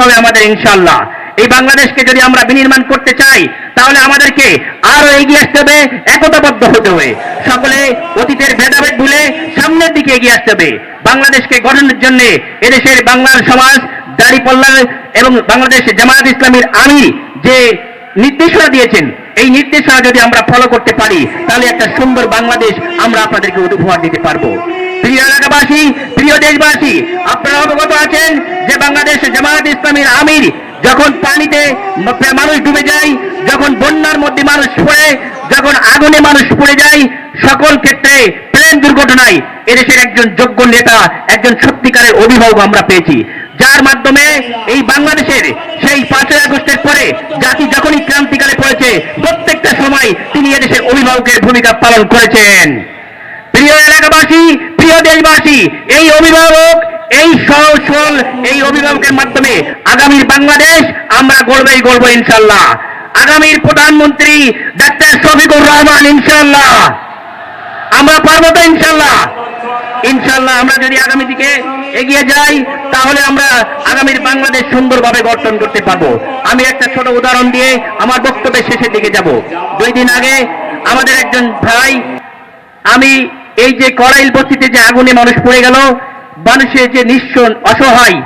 হবে আমাদের ইনশাল্লাহ এই বাংলাদেশকে যদি আমরা বিনির্মাণ করতে চাই, তাহলে আমাদেরকে আরও এগিয়ে আসতে হবে, একতাবদ্ধ হতে হবে। সকলে অতীতের ভেদাভেদ ভুলে সামনের দিকে এগিয়ে আসতে হবে। বাংলাদেশকে গঠনের জন্য এদেশের বাংলার সমাজ দাড়িপাল্লার এবং বাংলাদেশ জামায়াত ইসলামীর আমির যে নির্দেশনা দিয়েছেন এই নির্দেশনা যদি আমরা ফলো করতে পারি, তাহলে একটা সুন্দর বাংলাদেশ আমরা আপনাদেরকে উপহার দিতে পারব। প্রিয় এলাকাবাসী, প্রিয় দেশবাসী, আপনারা অবগত আছেন যে বাংলাদেশ জামায়াত ইসলামীর আমির যখন পানিতে মানুষ ডুবে যায়, যখন বন্যার মধ্যে মানুষ পড়ে, যখন আগুনে মানুষ পড়ে যায়, সকল ক্ষেত্রে প্লেন দুর্ঘটনায় এদেশের একজন যোগ্য নেতা, একজন সত্যিকারের অভিভাবক আমরা পেয়েছি। যার মাধ্যমে এই বাংলাদেশের সেই পাঁচই আগস্টের পরে জাতি যখনই ক্রান্তিকালে পড়েছে প্রত্যেকটা সময় তিনি এদেশের অভিভাবকের ভূমিকা পালন করেছেন। প্রিয় এলাকাবাসী, প্রিয় দেশবাসী, এই অভিভাবক, এই সহজ সরল এই অভিভাবকের মাধ্যমে আগামীর বাংলাদেশ আমরা গড়বেই গড়ব ইনশাল্লাহ আগামীর প্রধানমন্ত্রী ডাক্তার শফিকুর রহমান ইনশাল্লাহ আমরা পারব তো ইনশাল্লাহ ইনশাল্লাহ আমরা যদি আগামী দিকে এগিয়ে যাই, তাহলে আমরা আগামীর বাংলাদেশ সুন্দরভাবে গঠন করতে পারব। আমি একটা ছোট উদাহরণ দিয়ে আমার বক্তব্যের শেষের দিকে যাব। দুই দিন আগে আমাদের একজন ভাই, আমি এই যে কড়াইল বস্তিতে যে আগুনে মানুষ পড়ে গেল, মানুষের যে নিঃস্ব অসহায়,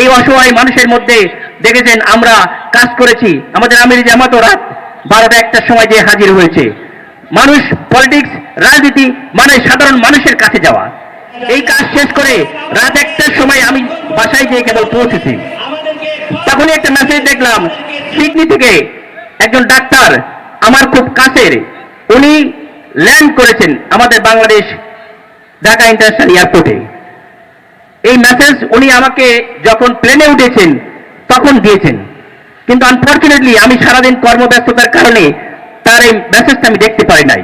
এই অসহায় মানুষের মধ্যে দেখেছেন আমরা কাজ করেছি। আমাদের আমির জামাতও রাত বারোটা একটার সময় যে হাজির হয়েছে। মানুষ, পলিটিক্স, রাজনীতি মানে সাধারণ মানুষের কাছে যাওয়া। এই কাজ শেষ করে রাত একটার সময় আমি বাসায় যেয়ে কেবল পৌঁছেছি। তখনই একটা মেসেজ দেখলাম সিডনি থেকে একজন ডাক্তার আমার খুব কাছের, উনি ল্যান্ড করেছেন আমাদের বাংলাদেশ ঢাকা ইন্টারন্যাশনাল এয়ারপোর্টে এই মেসেজ উনি আমাকে যখন প্লেনে উঠেছেন, তখন দিয়েছেন। কিন্তু আনফর্চুনেটলি আমি সারাদিন কর্মব্যস্ততার কারণে তার এই মেসেজটা আমি দেখতে পারি নাই।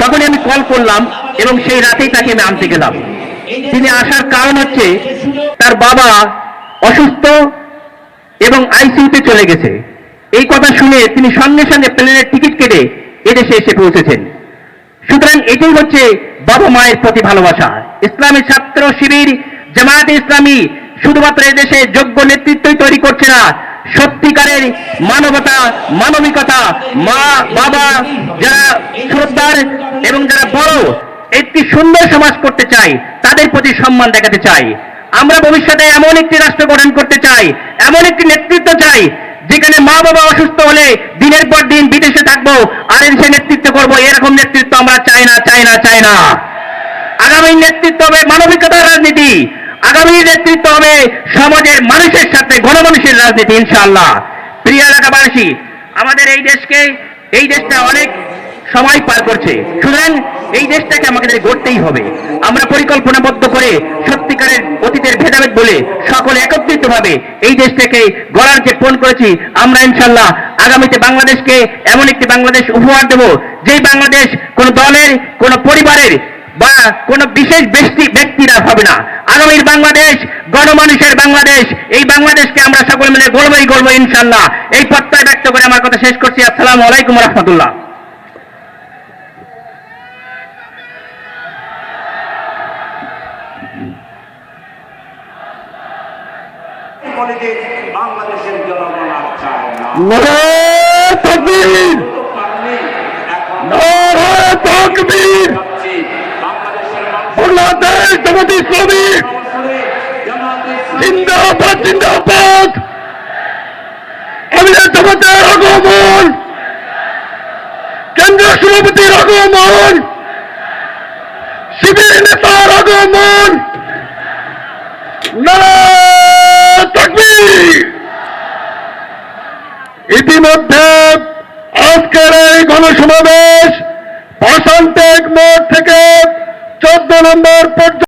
তখনই আমি কল করলাম এবং সেই রাতেই তাকে আমি আনতে গেলাম। তিনি আসার কারণ হচ্ছে তার বাবা অসুস্থ এবং আইসিইউতে চলে গেছে। এই কথা শুনে তিনি সঙ্গে সঙ্গে প্লেনের টিকিট কেটে এদেশে এসে পৌঁছেছেন। সুতরাং এটাই হচ্ছে বাবা মায়ের প্রতি ভালোবাসা। ইসলামী ছাত্র শিবির জামায়াত ইসলামী শুধুমাত্র এদেশে যোগ্য নেতৃত্বই তৈরি করছে না সত্যিকারের মানবতা, মানবিকতা, মা, বাবা যারা শ্রদ্ধার এবং যারা বড়, একটি সুন্দর সমাজ করতে চাই, তাদের প্রতি সম্মান দেখাতে চাই। আমরা ভবিষ্যতে এমন একটি রাষ্ট্র গঠন করতে চাই, এমন একটি নেতৃত্ব চাই, যেখানে মা বাবা অসুস্থ হলে দিনের পর দিন বিদেশে থাকব, আর এসে নেতৃত্ব করব, এরকম নেতৃত্ব আমরা চাই না চাই না চাই না। আগামী নেতৃত্ব হবে মানবিকতার রাজনীতি। আগামী নেতৃত্ব হবে সমাজের মানুষের সাথে, গণমানুষের রাজনীতি, ইনশাআল্লাহ। প্রিয় এলাকাবাসী, আমাদের এই দেশকে, এই দেশটা অনেক সময় পার করছে। সুতরাং এই দেশটাকে আমাদের গড়তেই হবে। আমরা পরিকল্পনাবদ্ধ করে সত্যিকারের অতীতের ভেদাভেদ বলে সকলে একত্রিত ভাবে এই দেশটাকে গড়ার যে ফোন করেছি, আমরা ইনশাল্লাহ আগামীতে বাংলাদেশকে এমন একটি বাংলাদেশ উপহার দেব, যেই বাংলাদেশ কোন দলের, কোন পরিবারের বা কোন বিশেষ ব্যক্তি ব্যক্তিরা হবে না। আগামীর বাংলাদেশ গণমানুষের বাংলাদেশ এই বাংলাদেশকে আমরা সকল মিলে গর্বই গর্ব ইনশাল্লাহ এই প্রত্যয় ব্যক্ত করে আমার কথা শেষ করছি। আসসালামু আলাইকুম রহমতুল্লাহ। বাংলাদেশের জনগণ আর চায় না। বাংলাদেশ জামাত ইসলামী। জিন্দাবাদ কেন্দ্রীয় সভাপতির আগমন। শিবির নেতার আগমন। ইতিমধ্যে আজকের এই গণসমাবেশ পাশান্তেক মোড় থেকে চোদ্দ নম্বর পর্যন্ত